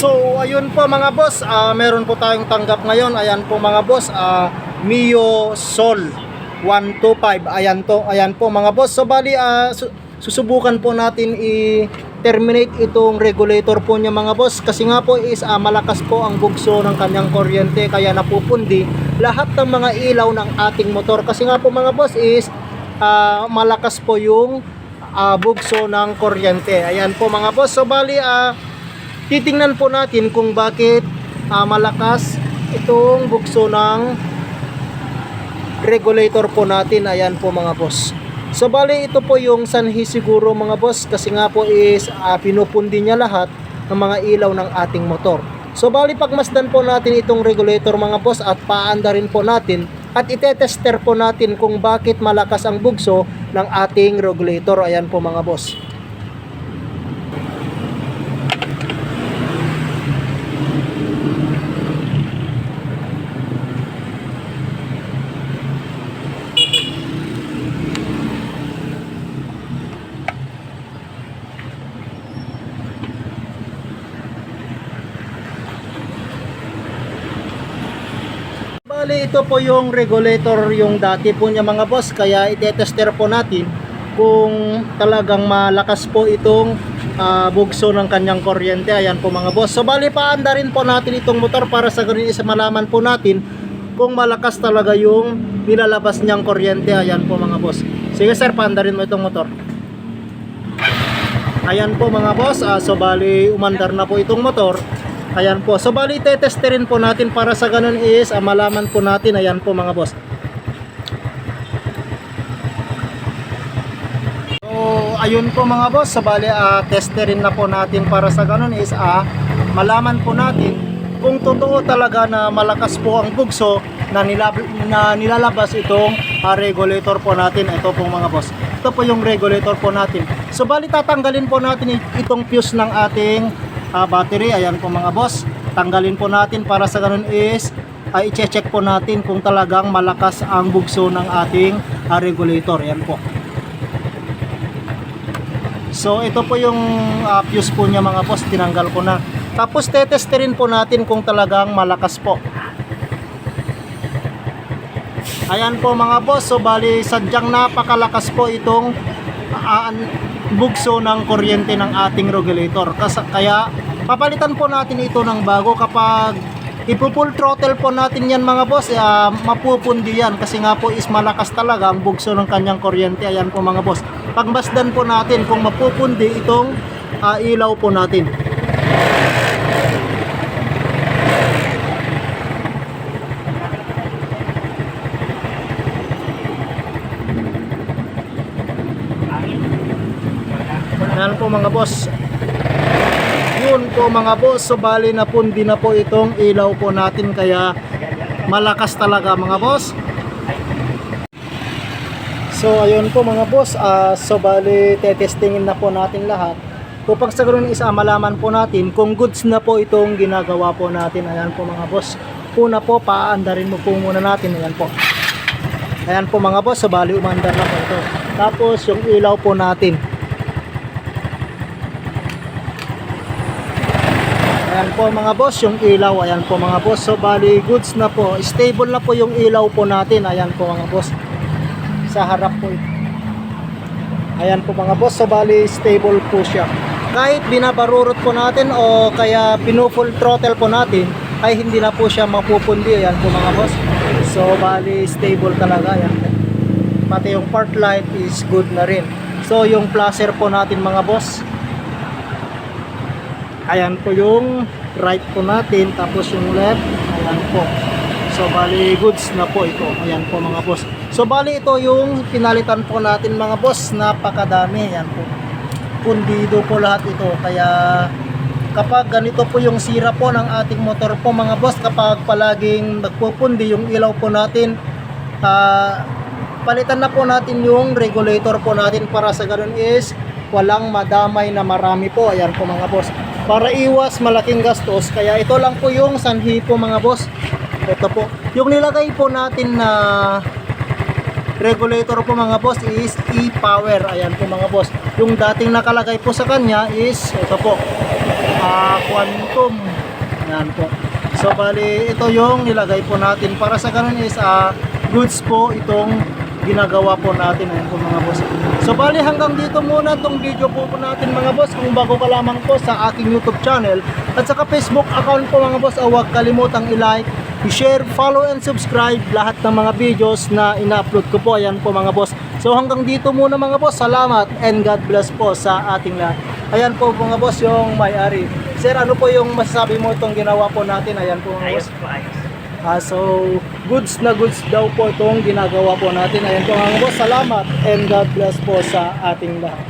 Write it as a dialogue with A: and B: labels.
A: So, ayun po mga boss, ah, meron po tayong tanggap ngayon. Ayan po mga boss, ah, Mio Sol 125. Ayan to, ayan po mga boss. So, bali, su- susubukan po natin i-terminate itong regulator po niya mga boss. Kasi nga po is ah, malakas po ang bugso ng kanyang kuryente kaya napupundi lahat ng mga ilaw ng ating motor. Kasi nga po mga boss is ah, malakas po yung ah, bugso ng kuryente. Ayan po mga boss. So, bali, ah, titingnan po natin kung bakit ah, malakas itong bukso ng regulator po natin. Ayan po mga boss. So bali ito po yung sanhi siguro mga boss kasi nga po is ah, pinupundi niya lahat ng mga ilaw ng ating motor. So bali pagmasdan po natin itong regulator mga boss at paanda rin po natin at itetester po natin kung bakit malakas ang bugso ng ating regulator. Ayan po mga boss Bali, ito po yung regulator yung dati po niya mga boss. Kaya itetester po natin kung talagang malakas po itong ah, bugso ng kanyang kuryente. Ayan po mga boss. So bali, paanda rin po natin itong motor para sa ganun isa malaman po natin kung malakas talaga yung nilalabas niyang kuryente. Ayan po mga boss. Sige sir, paanda rin mo itong motor. Ayan po mga boss. Ah, so bali, umandar na po itong motor. Ayan po. So bali tetesterin po natin para sa ganun is ah, malaman po natin. Ayan po mga boss. So ayun po mga boss. So bali ah, testerin na po natin para sa ganun is ah, malaman po natin kung totoo talaga na malakas po ang bugso na, nilab- na nilalabas itong ah, regulator po natin. Ito po mga boss. Ito po yung regulator po natin. So bali tatanggalin po natin it- itong fuse ng ating ah, battery. Ayan po mga boss. Tanggalin po natin para sa ganun is ay i-check po natin kung talagang malakas ang bugso ng ating ah, regulator. Ayan po. So ito po yung ah, fuse po niya mga boss. Tinanggal ko na. Tapos tetesterin po natin kung talagang malakas po. Ayan po mga boss, so bali sadyang napakalakas po itong ah, bugso ng kuryente ng ating regulator. Kas- kaya papalitan po natin ito ng bago kapag ipo-full throttle po natin yan mga boss, ah, mapupundi yan kasi nga po is malakas talaga ang bugso ng kanyang kuryente. Ayan po mga boss. Pagmasdan po natin kung mapupundi itong ah, ilaw po natin. Ayan po mga boss. Yun po mga boss. So bali na pundi na po itong ilaw po natin kaya malakas talaga mga boss. So ayun po mga boss. ah so bali tetestingin na po natin lahat. Upang sa ganun isa malaman po natin kung goods na po itong ginagawa po natin. Ayan po mga boss. Una po paandarin mo po muna natin. Ayan po. Ayan po mga boss. So bali umandar na po ito. Tapos yung ilaw po natin. Ayan po mga boss, yung ilaw, ayan po mga boss. So bali goods na po. Stable na po yung ilaw po natin. Ayan po mga boss. Sa harap po. Ayan po mga boss. So bali stable po siya. Kahit binabarurot po natin o kaya pinufull throttle po natin, ay hindi na po siya mapupundi. Ayan po mga boss. So bali stable talaga. Ayan. Pati yung part light is good na rin. So yung flasher po natin mga boss, ayan po yung right po natin tapos yung left ayan po. So bali goods na po ito. Ayan po mga boss. So bali ito yung pinalitan po natin mga boss. Napakadami ayan po. Pundido po lahat ito. Kaya kapag ganito po yung sira po ng ating motor po mga boss kapag palaging nagpupundi yung ilaw po natin ah, palitan na po natin yung regulator po natin para sa ganun is walang madamay na marami po. Ayan po mga boss para iwas malaking gastos kaya ito lang po yung sanhi po mga boss. Ito po. Yung nilagay po natin na regulator po mga boss is e-power. Ayan po mga boss. Yung dating nakalagay po sa kanya is ito po. Ah, quantum. Yan po. So bali ito yung nilagay po natin. Para sa ganun is ah, goods po itong ginagawa po natin ayun po mga boss. So bali hanggang dito muna tong video po po natin mga boss. Kung bago ka lamang po sa aking YouTube channel at saka Facebook account po mga boss, ah, huwag kalimutang i-like, i-share, follow and subscribe lahat ng mga videos na ina-upload ko po. Ayan po mga boss. So hanggang dito muna mga boss. Salamat and God bless po sa ating lahat. Ayan po mga boss yung may-ari. Sir, ano po yung masasabi mo itong ginawa po natin? Ayan po mga boss.
B: Ayos po, ayos.
A: Ah, so, goods na goods daw po itong ginagawa po natin. Ayan po mga boss, salamat and God bless po sa ating lahat.